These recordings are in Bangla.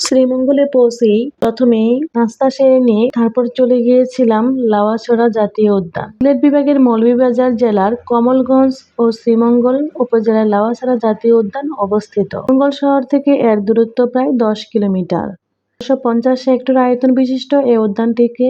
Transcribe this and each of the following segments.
শ্রীমঙ্গলে পৌঁছেই প্রথমেই নাস্তা সেরে নিয়ে তারপর চলে গিয়েছিলাম লাওয়াছড়া জাতীয় উদ্যান। সিলেট বিভাগের মৌলভীবাজার জেলার কমলগঞ্জ ও শ্রীমঙ্গল উপজেলার লাওয়াছড়া জাতীয় উদ্যান অবস্থিত। মঙ্গল শহর থেকে এর দূরত্ব প্রায় দশ কিলোমিটার। একশো পঞ্চাশ হেক্টর আয়তন বিশিষ্ট এই উদ্যানটিকে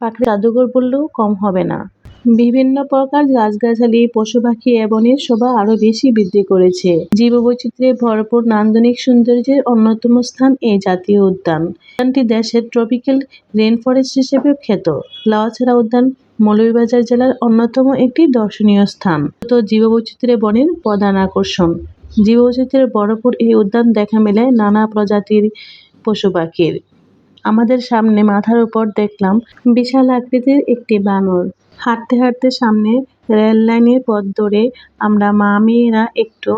প্রাকৃতিক জাদুঘর বললেও কম হবে না। বিভিন্ন প্রকার গাছগাছালি পশু পাখি এবনের শোভা আরও বেশি বৃদ্ধি করেছে। জীববৈচিত্র্যে ভরপুর নান্দনিক সৌন্দর্যের অন্যতম স্থান এই জাতীয় উদ্যান। উদ্যানটি দেশের ট্রপিক্যাল রেন ফরেস্ট হিসেবে খ্যাত। লাওয়াছড়া উদ্যান মৌলভীবাজার জেলার অন্যতম একটি দর্শনীয় স্থান। তো জীববৈচিত্র্যের বনের প্রধান আকর্ষণ। জীববৈচিত্র্যের ভরপুর এই উদ্যান দেখা মেলে নানা প্রজাতির পশু পাখির আমাদের সামনে মাথার উপর দেখলাম বিশাল আকৃতির একটি বানর। হাঁটতে হাঁটতে সামনে রেল লাইনের পথ ধরে আমরা মা মেয়েরা একটু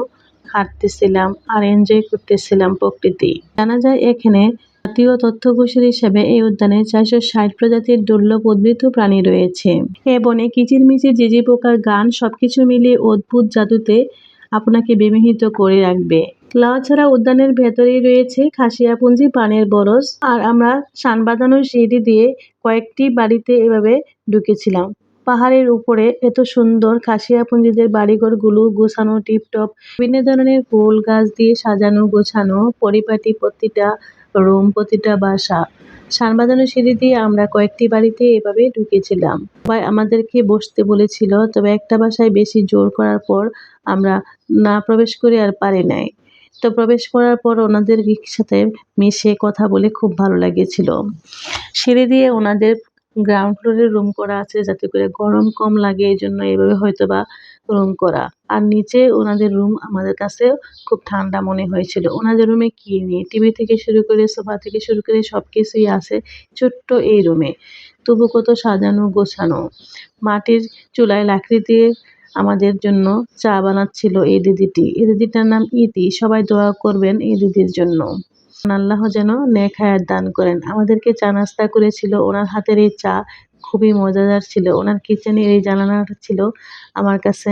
হাঁটতেছিলাম আর এনজয় করতেছিলাম প্রকৃতি। জানা যায় এখানে জাতীয় তথ্যঘোষের হিসেবে এই উদ্যানে চারশো ষাট প্রজাতির দুর্লভ উদ্ভিদ প্রাণী রয়েছে। এ বনে কিচিরমিচির জিজি পোকার গান সবকিছু মিলিয়ে অদ্ভুত জাদুতে আপনাকে বিমোহিত করে রাখবে। লাউছড়া উদ্যানের ভেতরেই রয়েছে খাসিয়াপুঞ্জি, পানের বরস। আর আমরা সান বাঁধানোর সিঁড়ি দিয়ে কয়েকটি বাড়িতে এভাবে ঢুকেছিলাম। পাহাড়ের উপরে এত সুন্দর খাসিয়াপুঞ্জিদের বাড়িঘরগুলো গোছানো টিপটপ, বিভিন্ন ধরনের ফুল গাছ দিয়ে সাজানো, গোছানো, পরিপাটি প্রতিটা, রুম প্রতিটা বাসা সান বাঁধানো সিঁড়ি দিয়ে আমরা কয়েকটি বাড়িতে এভাবে ঢুকেছিলাম। সবাই আমাদেরকে বসতে বলেছিল, তবে একটা বাসায় বেশি জোর করার পর আমরা না প্রবেশ করে আর পারি নাই। তো প্রবেশ করার পর ওনাদের সাথে মিশে কথা বলে খুব ভালো লেগেছিল। সিঁড়ি দিয়ে ওনাদের গ্রাউন্ড ফ্লোরে রুম করা আছে যাতে করে গরম কম লাগে, এই জন্য এইভাবে হয়তো বা রুম করা। আর নিচে ওনাদের রুম আমাদের কাছে খুব ঠান্ডা মনে হয়েছিল। ওনাদের রুমে কি নেই টিভি থেকে শুরু করে সোফা থেকে শুরু করে সব কিছুই আছে ছোট্ট এই রুমে তবু কত সাজানো গোছানো। মাটির চুলায় লাকড়ি দিয়ে আমাদের জন্য চা বানাচ্ছিল এই দিদিটি। এই দিদিটার নাম ইতি। সবাই দোয়া করবেন এই দিদির জন্য। আল্লাহ যেন নেক হায়াত দান করেন। আমাদেরকে চা নাস্তা করেছিল। ওনার হাতের এই চা খুবই মজাদার ছিল। ওনার কিচেনের এই জানালাটা ছিল আমার কাছে।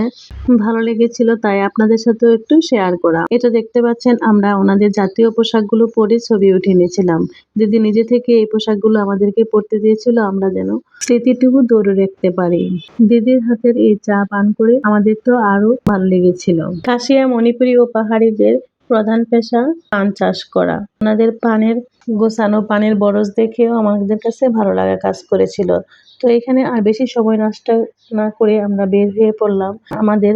ভালো লেগেছিল, তাই আপনাদের সাথেও একটু শেয়ার করা। এটা দেখতে পাচ্ছেন, আমরা ওনাদের জাতীয় পোশাকগুলো পরে ছবি উঠে নিয়েছিলাম। দিদি নিজে থেকে এই পোশাকগুলো আমাদেরকে পরতে দিয়েছিল, আমরা যেন স্মৃতিটুকু ধরে রাখতে পারি। দিদির হাতের এই চা পান করে আমাদের তো আরও ভালো লেগেছিল। কাশিয়া, মণিপুরি ও পাহাড়িদের প্রধান পেশা পান চাষ করা। ওনাদের পানের, গোছানো পানের বরজ দেখেও আমাদের কাছে ভালো লাগা কাজ করেছিল। তো এখানে আর বেশি সময় নষ্ট না করে আমরা বের হয়ে পড়লাম। আমাদের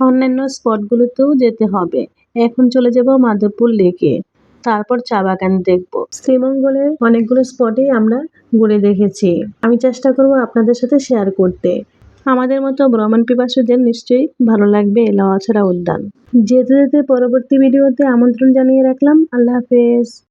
অন্যান্য স্পটগুলোতেও যেতে হবে। এখন চলে যাব মাধবপুর লেকে। তারপর চা বাগান দেখব। শ্রীমঙ্গলের অনেকগুলো স্পটেই আমরা ঘুরে দেখেছি। আমি চেষ্টা করব আপনাদের সাথে শেয়ার করতে। আমাদের মতো ভ্রমণ পিপাসুদের নিশ্চয়ই ভালো লাগবে লাওয়াছড়া উদ্যান। যেতে যেতে পরবর্তী ভিডিওতে আমন্ত্রণ জানিয়ে রাখলাম। আল্লাহ হাফেজ।